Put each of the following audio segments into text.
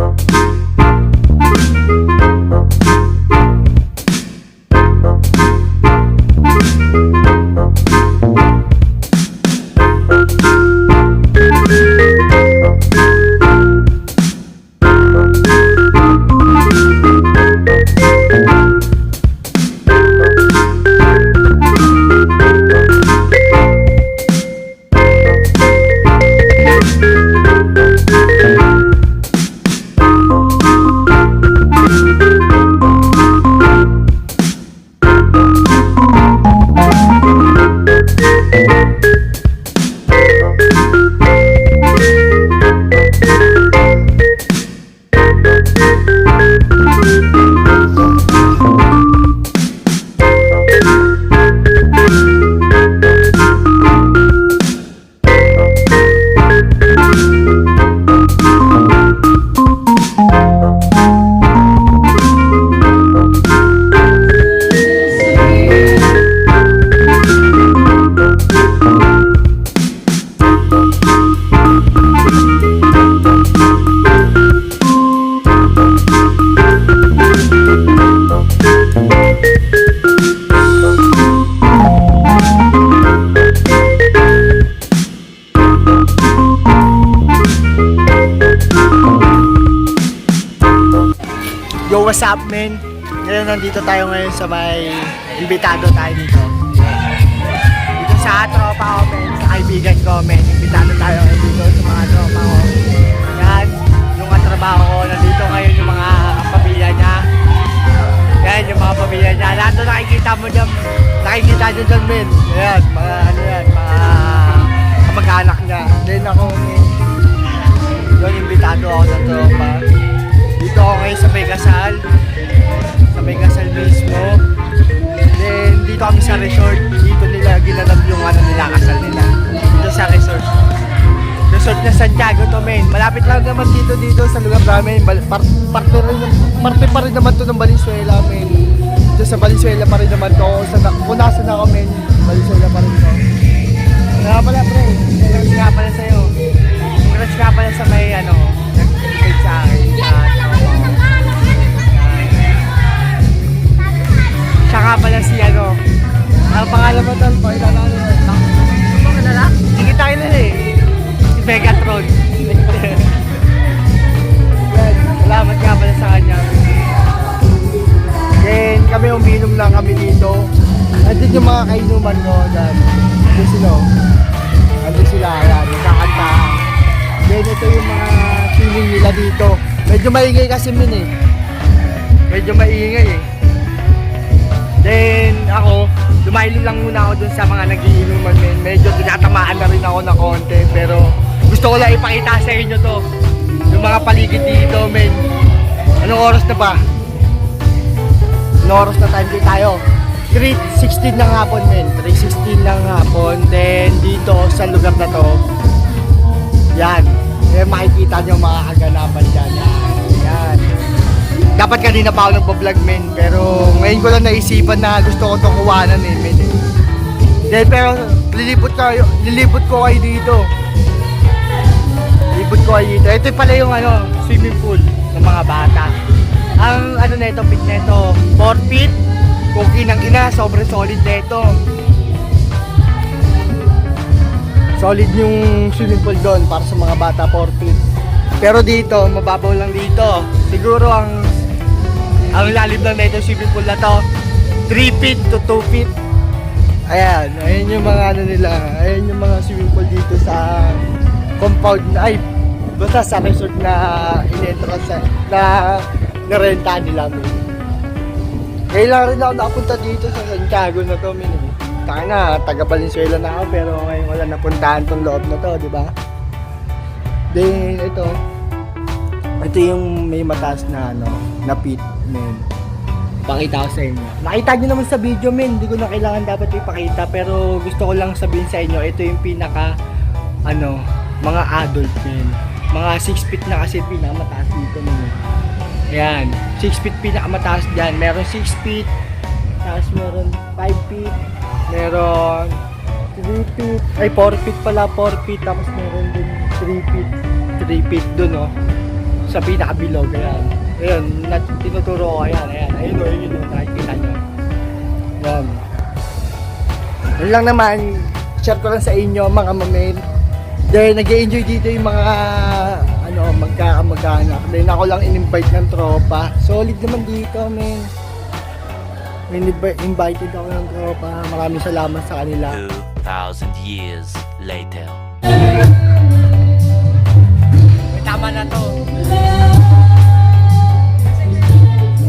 you Yo, what's up, men? Ngayon, nandito tayo ngayon sa may imbitado tayo dito. Dito sa tropa ko, men, sa kaibigan ko, men. Imbitado tayo resort. Dito nila ginanap yung ano nila, kasal nila. Dito sa resort. Resort na Santiago to, men. Malapit lang naman dito dito sa lugar namin. Par- parte, rin, parte pa rin naman to ng Valenzuela, men. Dito sa Valenzuela pa rin naman to. Sa, na- punasan ako, men. Valenzuela pa rin to. Nga pala, pre. Congrats nga pala sa'yo. Congrats nga pala sa may, ano, Then, ito yung mga feeling nila dito. Medyo maingay kasi min eh. Medyo maingay eh. Then, ako, dumailim lang muna ako dun sa mga nagiinuman men. Medyo tinatamaan na rin ako ng konti. Pero, gusto ko lang ipakita sa inyo to. Yung mga paligid dito, men. Anong oras na ba? Anong oras na time tayo? 3.16 ng hapon, men. 3.16 ng hapon. Then, dito sa lugar na to, yan. Eh, makikita nyo mga kaganapan dyan. Yan. Dapat kanina pa ako nagpa-vlog, men. Pero ngayon ko lang naisipan na gusto ko itong kuwanan, eh, men. eh. Then, pero lilipot kayo, lilipot ko kayo dito. Lilipot ko kayo dito. Ito pala yung ano, swimming pool ng mga bata. Ang ano na ito, pit na ito, 4 feet. Cookie ng ina, sobrang solid na ito. Solid yung swimming pool doon para sa mga bata 4 feet. Pero dito, mababaw lang dito. Siguro ang ang lalim lang na ito swimming pool na to 3 feet to 2 feet. Ayan, ayan yung mga ano nila. Ayan yung mga swimming pool dito sa compound na ay basta sa resort na inentrance sa na narenta nila. Ngayon lang rin ako nakapunta dito sa Santiago na to, min. eh. Taka na, taga Valenzuela na ako, pero ngayon wala napuntahan tong loob na to, di ba? Then, ito. Ito yung may mataas na, ano, na pit, men. Pakita ko sa inyo. Nakita nyo naman sa video, men. Hindi ko na kailangan dapat ipakita, pero gusto ko lang sabihin sa inyo, ito yung pinaka, ano, mga adult, men. Mga 6 feet na kasi pinakamataas dito, men. Ayan, 6 feet pinakamataas dyan. Meron 6 feet, tapos meron 5 feet, meron 3 feet, ay 4 feet pala, 4 feet, tapos meron din 3 feet, 3 feet dun, oh. sa pinakabilog. Ayan. Ayun, na, tinuturo ko. Ayan, ayan. Ayun o, ayun o. Nakikita nyo. Ayan. Yun lang naman, share ko lang sa inyo mga mamen. Dahil nag enjoy dito yung mga ano, magkakamag-anak. Then ako lang in-invite ng tropa. Solid naman dito, men. In- invited ako ng tropa. Maraming salamat sa kanila. 2,000 years later. May tama na to.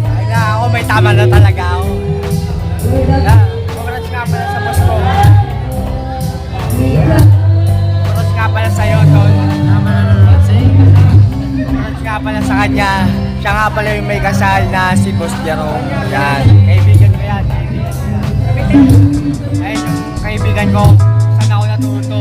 Ay na ako, may tama na talaga ako. Na, congrats nga pala sa boss ko. Congrats nga pala sa'yo, Tol. Tama na naman Congrats nga pala sa kanya. Siya nga pala yung may kasal na si Boss Jerome. Yan. Kaibigan Ayun, kaibigan ko. Saan ako natuto.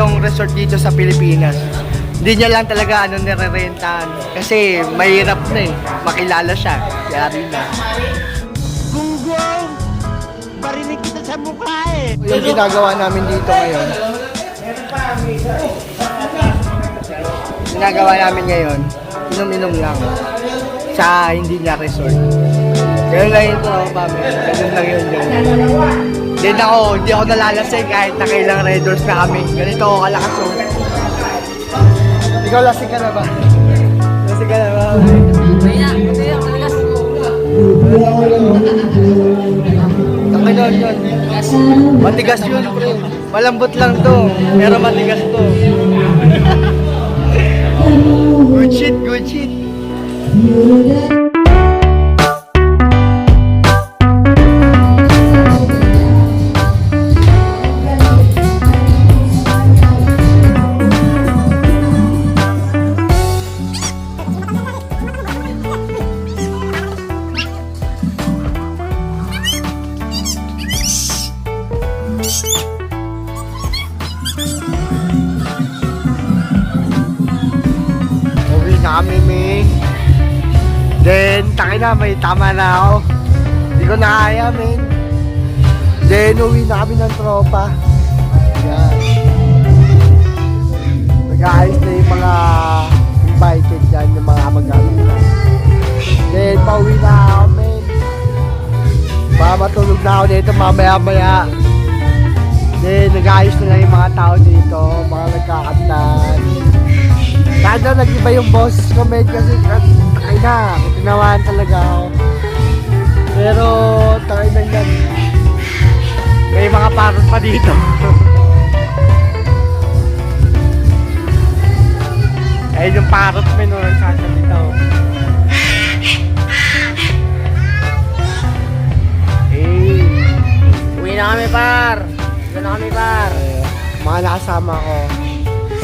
Tatlong resort dito sa Pilipinas. Hindi niya lang talaga ano nire-rentahan. Kasi mahirap na eh. Makilala siya. Kaya rin na. Gunggong! Barinig kita sa mukha eh! Yung ginagawa namin dito ngayon. Ginagawa namin ngayon, inom-inom lang. Sa hindi niya resort. Ganun lang trabaho namin. Ganun lang yun yun. Then ako, hindi ako nalalasing kahit nakailang red doors na kami. Ganito ako kalakas oh. Ikaw lasing ka na ba? Lasing ka na ba? Tangin nun yun. Matigas yun, pre. Malambot lang to. Pero matigas to. good shit, good shit. Tama na ako. Hindi ko na kaya, men. Then, uwi na kami ng tropa. Yan. Nag-aayos na yung mga invited dyan, yung mga mag-anak na. Then, pauwi na ako, men. Baka matulog na ako dito mamaya-maya. Then, nag-aayos na lang yung mga tao dito, mga nagkakantan. Kada nag-iba yung boses ko med kasi na, tinawahan talaga ako. Pero takay na yan. May mga parot pa dito. Ayun yung parot may no, nagsasalita oh. Eh, Uwi na kami par! Uwi na kami par! mga nakasama ko.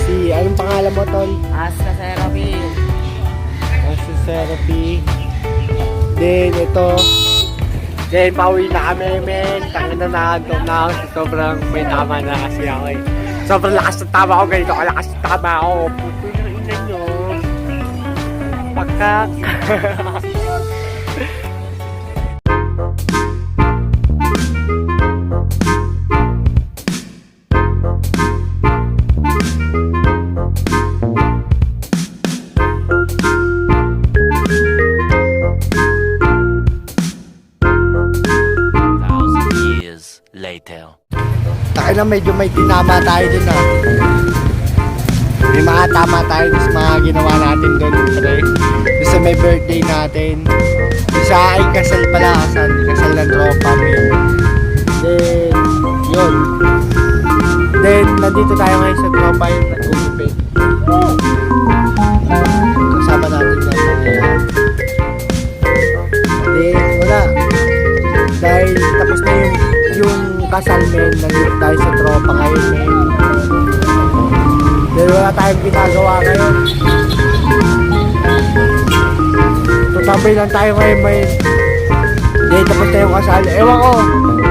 Si, anong pangalan mo, Tol? Asta therapy! Therapy. Then, ito. Then, pauwi na kami, men. Tangin na nakantong na. Sobrang may tama na kasi ako eh. Sobrang lakas ng tama ko, ganito kalakas ng tama ko. Puto ng ina nyo. Pakak. Taka na medyo may tinama tayo dun ah. May mga tama tayo sa mga ginawa natin dun, pre. Sa may birthday natin. Isa ay kasal pala, kasal. Kasal ng tropa mo Then, yun. Then, nandito tayo ngayon sa tropa yung nag-ugupit. Yung kasal men, nandito tayo sa tropa ngayon men. Dahil wala tayong ginagawa ngayon. Tutabay lang tayo ngayon men. Dahil tapos na yung kasal. Ewan ko,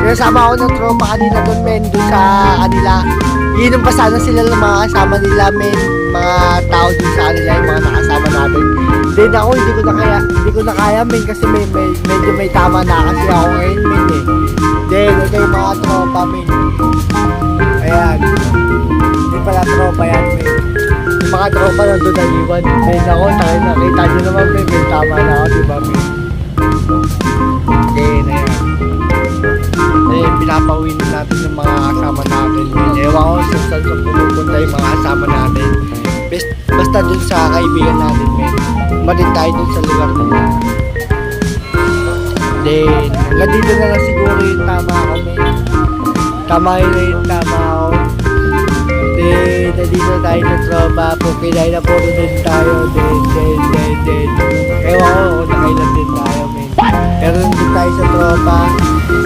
sinasama ako ng tropa kanina doon men, doon sa kanila. Iinom pa sana sila ng mga kasama nila men, mga tao doon sa kanila, yung mga nakasama natin. Then ako hindi ko na kaya, hindi ko na kaya men kasi may, may medyo may tama na kasi ako ngayon men eh. Then ito yung mga tropa men. Ayan. Hindi pala tropa yan men. Yung mga tropa nandun na iwan. Men ako, tayo nakita nyo naman men, may tama na ako, di ba men? Then ayan. Eh, pinapauwi na natin yung mga kasama natin. men. Ewan ko sa saan sa pumupunta yung mga kasama natin. Best, basta dun sa kaibigan natin, men. Umarin tayo dun sa lugar na yun. Then, hanggang dito na lang siguro yung tama ako, men. Tama yun na yung tama ako. Then, nandito na tayo sa tropa. Pukilay na puro din tayo. Then, then, then, then. Ewan ko kung nakailan din tayo, men. Pero nandito tayo sa tropa.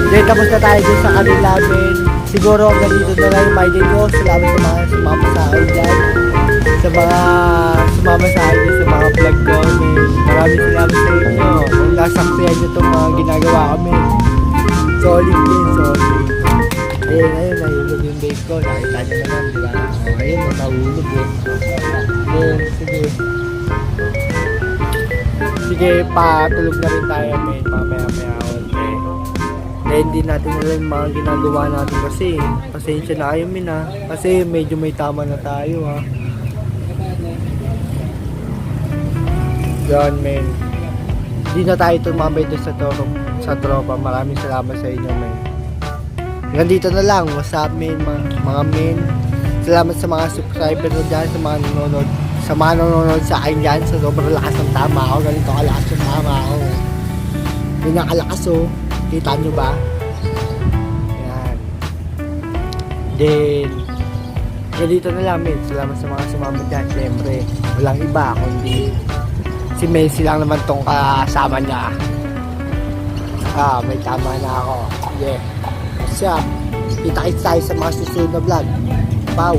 Then, tapos na tayo dun sa kanila, men. Siguro hanggang dito na lang yung my day ko. Salamat sa mga sumama sa akin dyan. Sa mga sumama sa akin sa mga vlog ko, men. Maraming salamat sa inyo. Kung nasaksiyan nyo itong mga ginagawa ko. Solid din, solid. Eh, ayun, nahulog yung bake ko. Nakita nyo naman, di ba? Oh, ayun, nahulog eh. Then, sige. Sige, patulog na rin tayo, men. Mamaya-maya konti. Eh, hindi natin alam yung mga ginagawa natin kasi. Pasensya na kayo, men, ha. Kasi medyo may tama na tayo, ha. Yan, men. Hindi na tayo tumambay doon sa, tropa, sa tropa. Maraming salamat sa inyo, men. Hanggang dito na lang. What's up, men, mga, mga men. Salamat sa mga subscriber ko dyan, sa mga nanonood. Sa mga nanonood sa akin dyan, sa sobrang lakas ng tama ako. Ganito kalakas yung tama ako. Kalakas, oh. Kita nyo ba? Yan. Then, hanggang dito na lang, men. Salamat sa mga sumama dyan. Siyempre, walang iba, kundi si Messi lang naman tong kasama niya. Ah, may tama na ako. Yeah. What's up? Kita-kits tayo sa mga susunod na vlog. Bow.